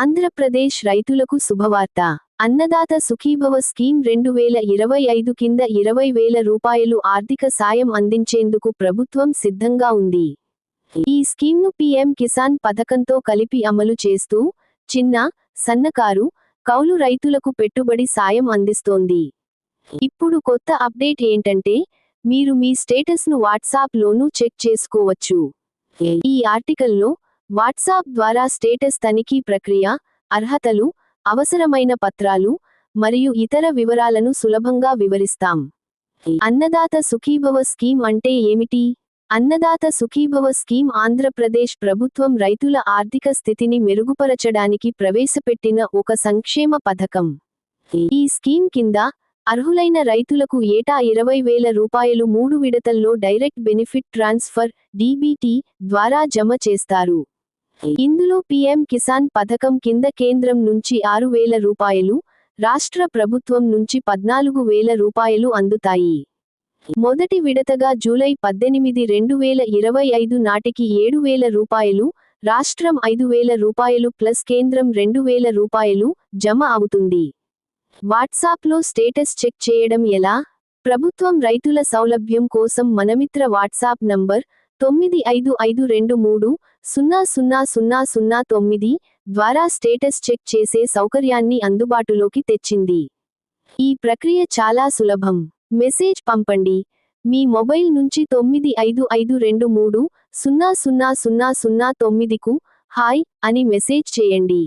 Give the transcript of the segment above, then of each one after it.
ఆంధ్రప్రదేశ్ రైతులకు శుభవార్త. అన్నదాత సుఖీభవ స్కీమ్ రెండు వేల ఇరవై ఐదు కింద ఇరవై వేల రూపాయలు ఆర్థిక సాయం అందించేందుకు ప్రభుత్వం సిద్ధంగా ఉంది. ఈ స్కీమ్ను పీఎం కిసాన్ పథకంతో కలిపి అమలు చేస్తూ చిన్న సన్నకారు కౌలు రైతులకు పెట్టుబడి సాయం అందిస్తోంది. ఇప్పుడు కొత్త అప్డేట్ ఏంటంటే మీరు మీ స్టేటస్ను వాట్సాప్లోనూ చెక్ చేసుకోవచ్చు. ఈ ఆర్టికల్లో వాట్సాప్ ద్వారా స్టేటస్ తనిఖీ ప్రక్రియ అర్హతలు అవసరమైన పత్రాలు మరియు ఇతర వివరాలను సులభంగా వివరిస్తాం. అన్నదాత సుఖీభవ స్కీమ్ అంటే ఏమిటి? అన్నదాత సుఖీభవ స్కీమ్ ఆంధ్రప్రదేశ్ ప్రభుత్వం రైతుల ఆర్థిక స్థితిని మెరుగుపరచడానికి ప్రవేశపెట్టిన ఒక సంక్షేమ పథకం. ఈ స్కీమ్ కింద అర్హులైన రైతులకు ఏటా ఇరవై వేల రూపాయలు మూడు విడతల్లో డైరెక్ట్ బెనిఫిట్ ట్రాన్స్ఫర్ డీబీటీ ద్వారా జమ చేస్తారు. ఇందులో పీఎం కిసాన్ పథకం కింద కేంద్రం నుంచి ఆరు వేల రూపాయలు రాష్ట్ర ప్రభుత్వం నుంచి పద్నాలుగు వేల రూపాయలు అందుతాయి. మొదటి విడతగా జూలై పద్దెనిమిది రెండు వేల ఇరవై ఐదు నాటికి ఏడు వేల రూపాయలు రాష్ట్రం ఐదు వేల రూపాయలు ప్లస్ కేంద్రం రెండు వేల రూపాయలు జమ అవుతుంది. వాట్సాప్లో స్టేటస్ చెక్ చేయడం ఎలా? ప్రభుత్వం రైతుల సౌలభ్యం కోసం మనమిత్ర వాట్సాప్ నంబర్ తొమ్మిది ఐదు ఐదు రెండు మూడు సున్నా సున్నా సున్నా సున్నా తొమ్మిది ద్వారా స్టేటస్ చెక్ చేసే సౌకర్యాన్ని అందుబాటులోకి తెచ్చింది. ఈ ప్రక్రియ చాలా సులభం. మెసేజ్ పంపండి. మీ మొబైల్ నుంచి తొమ్మిది ఐదు ఐదు రెండు మూడు సున్నా సున్నా సున్నా సున్నా తొమ్మిదికు హాయ్ అని మెసేజ్ చేయండి.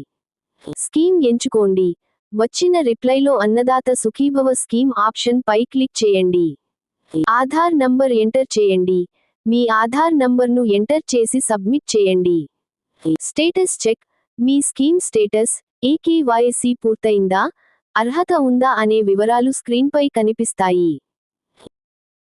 స్కీమ్ ఎంచుకోండి. వచ్చిన రిప్లైలో అన్నదాత సుఖీభవ స్కీమ్ ఆప్షన్ పై క్లిక్ చేయండి. ఆధార్ నంబర్ ఎంటర్ చేయండి. మీ ఆధార్ నంబర్ను ఎంటర్ చేసి సబ్మిట్ చేయండి. Status check. మీ స్కీమ్ స్టేటస్ ఏకేవైసీ పూర్తయిందా? అర్హత ఉందా? అనే వివరాలు స్క్రీన్పై కనిపిస్తాయి.